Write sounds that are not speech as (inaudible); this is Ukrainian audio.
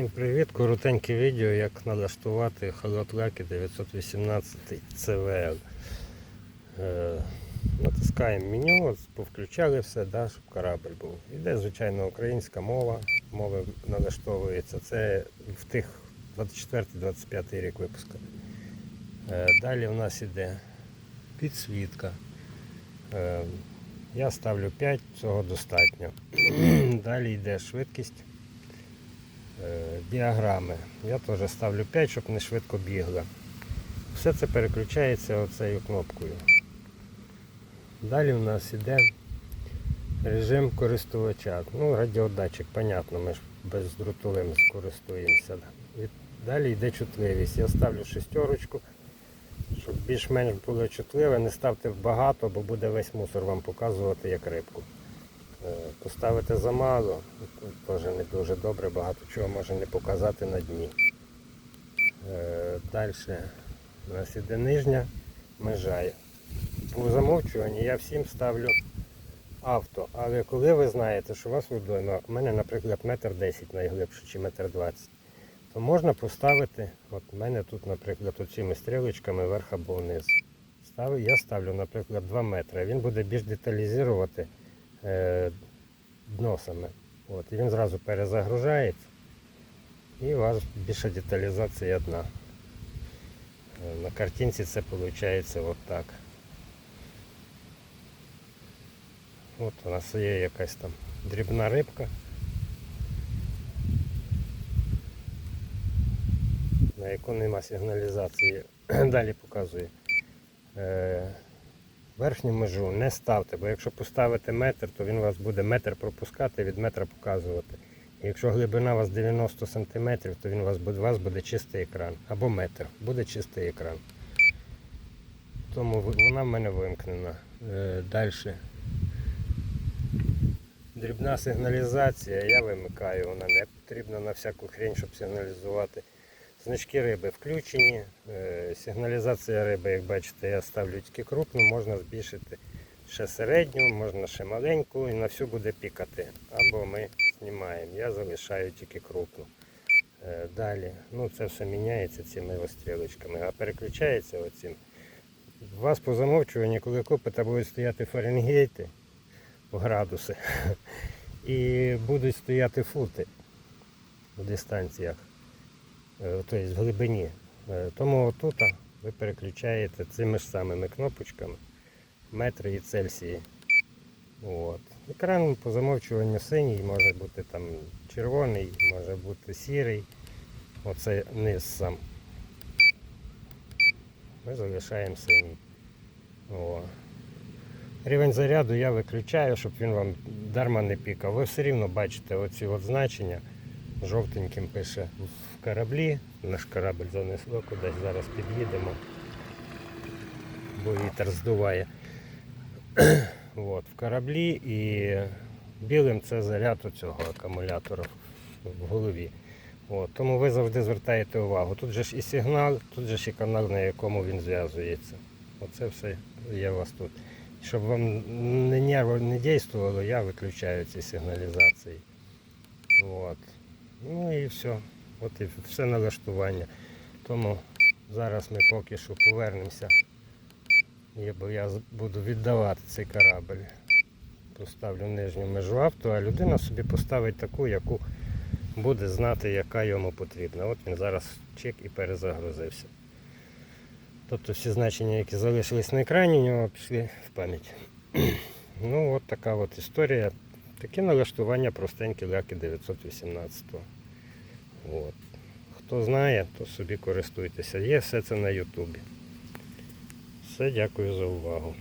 Всім привіт! Коротеньке відео, як налаштувати холотлаки 918 CVL. Е, натискаємо меню, повключали все, да, щоб корабль був. Іде, звичайно, українська мова, мови налаштовується. Це в тих 24-25 рік випуска. Е, далі у нас іде підсвітка. Е, я ставлю 5, цього достатньо. (clears throat) Далі йде швидкість діаграми. Я теж ставлю 5, щоб не швидко бігла. Все це переключається оцею кнопкою. Далі у нас іде режим користувача. Ну, радіодатчик, понятно, ми ж бездротовим користуємося. Далі йде чутливість. Я ставлю шестерочку, щоб більш-менш було чутливе. Не ставте багато, бо буде весь мусор вам показувати як рибку. Е, Поставити замало, теж не дуже добре, багато чого може не показати на дні. Далі у нас іде нижня межа. По замовчуванні я всім ставлю авто. Але коли ви знаєте, що у вас водойма, у мене, наприклад, метр 10 найглибше чи метр 20, то можна поставити, от у мене тут, наприклад, оціми стрілочками вверх або вниз. Я ставлю, наприклад, 2 метри. Він буде більш деталізувати е, дно саме. От, він зразу перезагружається. І у вас більша деталізація дна. Е, На картинці це виходить от так. От у нас є якась там дрібна рибка. На яку нема сигналізації. (clears throat) Далі показує. Верхню межу не ставте, бо якщо поставите метр, то він вас буде метр пропускати, від метра показувати. І якщо глибина у вас 90 см, то він у вас буде, у вас буде чистий екран. Або метр, буде чистий екран. Тому вона в мене вимкнена. Е, Далі. Дрібна сигналізація, я вимикаю, вона не потрібна на всяку хрень, щоб сигналізувати. Значки риби включені. Е, Сигналізація риби, як бачите, я ставлю тільки крупну, можна збільшити ще середню, можна ще маленьку і на всю буде пікати. Або ми знімаємо. Я залишаю тільки крупну. Е, Далі, ну це все міняється цими ось стрілочками, а переключається оцим. У вас по замовчуванню, коли купите, будуть стояти Фаренгейти в градуси. (laughs) І будуть стояти фути в дистанціях, тобто в глибині. Е, Тому отут ви переключаєте цими ж самими кнопочками метри і цельсії. От. Екран по замовчуванню синій, може бути там червоний, може бути сірий. Оце низ сам. Ми залишаємо синій. О. Рівень заряду я виключаю, щоб він вам дарма не пікав. Ви все рівно бачите оці от значення. Жовтеньким пише в кораблі. Наш корабль занесло кудись, зараз під'їдемо, бо вітер здуває. (clears throat) От, в кораблі і білим це заряд у цього акумулятора в голові. От, тому ви завжди звертаєте увагу. Тут же ж і сигнал, тут же ж і канал, на якому він зв'язується. Оце все є у вас тут. Щоб вам не нерво не дійствувало, я виключаю ці сигналізації. От. Ну і все. От і все налаштування. Тому зараз ми поки що повернемося. Бо я буду віддавати цей корабль. Поставлю нижню межу авто, а людина собі поставить таку, яку буде знати, яка йому потрібна. От він зараз чек і перезагрузився. Тобто всі значення, які залишились на екрані, у нього пішли в пам'ять. (clears throat) Ну от така от історія. Таке налаштування простенькі ляки 918. От. Хто знає, то собі користуйтеся. Є все це на Ютубі. Все, дякую за увагу.